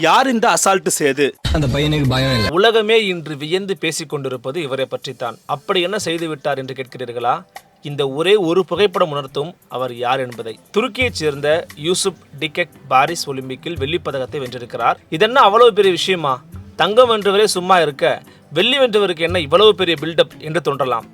யார் இந்த அசால்ட் சேது? அந்த பையனுக்கு பயம் இல்லை. உலகமே இன்று வியந்து பேசிக் கொண்டிருப்பது இவரை பற்றித்தான். அப்படி என்ன செய்து விட்டார் என்று கேட்கிறீர்களா? இந்த ஒரே ஒரு புகைப்படம் உணர்த்தும் அவர் யார் என்பதை. துருக்கியைச் சேர்ந்த யூசுப் டிகெக் பாரிஸ் ஒலிம்பிக்கில் வெள்ளிப் பதக்கத்தை வென்றிருக்கிறார். இதென்ன அவ்வளவு பெரிய விஷயமா? தங்கம் வென்றவரே சும்மா இருக்க வெள்ளி வென்றவருக்கு என்ன இவ்வளவு பெரிய பில்டப் என்று தோன்றலாம்?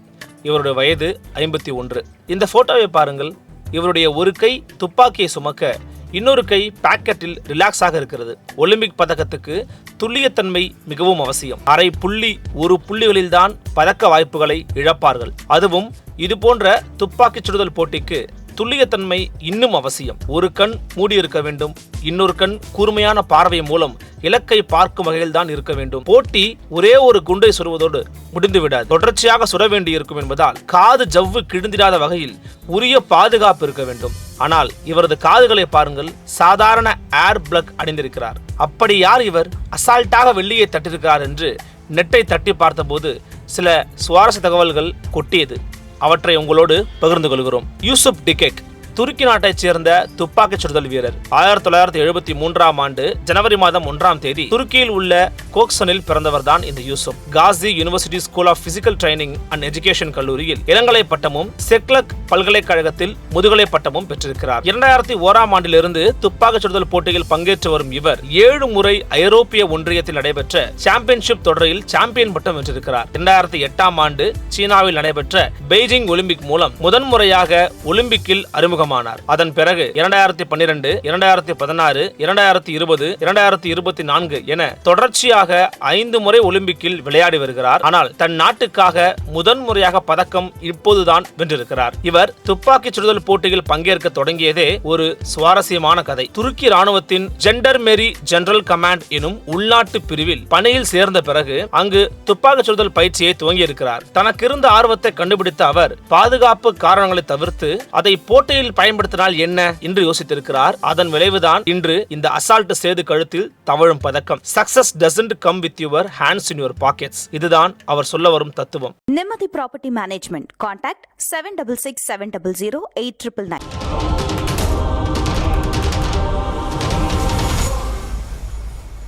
இவருடைய வயது ஐம்பத்தி ஒன்று. இந்த போட்டோவை பாருங்கள். இவருடைய ஒரு கை துப்பாக்கியை சுமக்க இன்னொரு கை பாக்கெட்டில் ரிலாக்ஸாக இருக்கிறது. ஒலிம்பிக் பதக்கத்துக்கு துல்லியத்தன்மை மிகவும் அவசியம். அரை புள்ளி ஒரு புள்ளிகளில்தான் பதக்க வாய்ப்புகளை இழப்பார்கள். அதுவும் இது போன்ற துப்பாக்கிச் சுடுதல் போட்டிக்கு துல்லியத்தன்மை இன்னும் அவசியம். ஒரு கண் மூடியிருக்க வேண்டும். இன்னொரு கண் கூர்மையான பார்வை மூலம் இலக்கை பார்க்கும் வகையில் தான் இருக்க வேண்டும். போட்டி ஒரே ஒரு குண்டை சுடுவதோடு முடிந்துவிடாது. தொடர்ச்சியாக சுட வேண்டியிருக்கும் என்பதால் காது ஜவ்வு கிழிந்திடாத வகையில் உரிய பாதுகாப்பு இருக்க வேண்டும். ஆனால் இவரது காதுகளை பாருங்கள் சாதாரண ஏர் பிளக் அணிந்திருக்கிறார். அப்படி யார் இவர்? அசால்ட்டாக வெள்ளியை தட்டிருக்கிறார் என்று நெட்டை தட்டி பார்த்தபோது சில சுவாரஸ்ய தகவல்கள் கொட்டியது. அவற்றை உங்களோடு பகிர்ந்து கொள்கிறோம். யூசுப் டிகெக். துருக்கி நாட்டைச் சேர்ந்த துப்பாக்கிச் சுடுதல் வீரர். ஆயிரத்தி தொள்ளாயிரத்தி எழுபத்தி மூன்றாம் ஆண்டு ஜனவரி மாதம் ஒன்றாம் தேதி துருக்கியில் உள்ள கோக்சனில் பிறந்தவர் தான் இந்த Yusuf. Kashi university school of physical training and education கல்லூரியில் இளங்கலை பட்டமும் செக்லக் பல்கலைக்கழகத்தில் முதுகலை பட்டமும் பெற்றிருக்கிறார். இரண்டாயிரத்தி ஓராம் ஆண்டிலிருந்து துப்பாக்கிச் சுடுதல் போட்டியில் பங்கேற்று வரும் இவர் ஏழு முறை ஐரோப்பிய ஒன்றியத்தில் நடைபெற்ற சாம்பியன்ஷிப் தொடரில் சாம்பியன் பட்டம் வென்றிருக்கிறார். இரண்டாயிரத்தி எட்டாம் ஆண்டு சீனாவில் நடைபெற்ற பெய்ஜிங் ஒலிம்பிக் மூலம் முதன்முறையாக ஒலிம்பிக்கில் அறிமுகம் அறிமுகமானார் அதன் பிறகு இரண்டாயிரத்தி பன்னிரண்டு இரண்டாயிரத்தி பதினாறு இரண்டாயிரத்தி இருபது இரண்டாயிரத்தி இருபத்தி நான்கு என தொடர்ச்சியாக ஐந்து முறை ஒலிம்பிக்கில் விளையாடி வருகிறார். ஆனால் தன் நாட்டுக்காக முதன்முறையாக பதக்கம் இப்போதுதான் வென்றிருக்கிறார். இவர் துப்பாக்கிச் சுடுதல் போட்டியில் பங்கேற்க தொடங்கியதே ஒரு சுவாரஸ்யமான கதை. துருக்கி ராணுவத்தின் ஜெண்டர் மெரி ஜெனரல் கமாண்ட் எனும் உள்நாட்டு பிரிவில் பணியில் சேர்ந்த பிறகு அங்கு துப்பாக்கி சுடுதல் பயிற்சியை துவங்கியிருக்கிறார். தனக்கு இருந்த ஆர்வத்தை கண்டுபிடித்த அவர் பாதுகாப்பு காரணங்களை தவிர்த்து அதை போட்டியில் பயன்படுத்தினால் என்ன என்று யோசித்திருக்கிறார். அதன் விளைவுதான் இன்று இந்த அசால்ட் சேது கழுத்தில் தவழும் பதக்கம். Success doesn't come with your hands in your pockets இதுதான் அவர் சொல்ல வரும் தத்துவம். Nimmathi property management contact seven double six seven double zero eight triple nine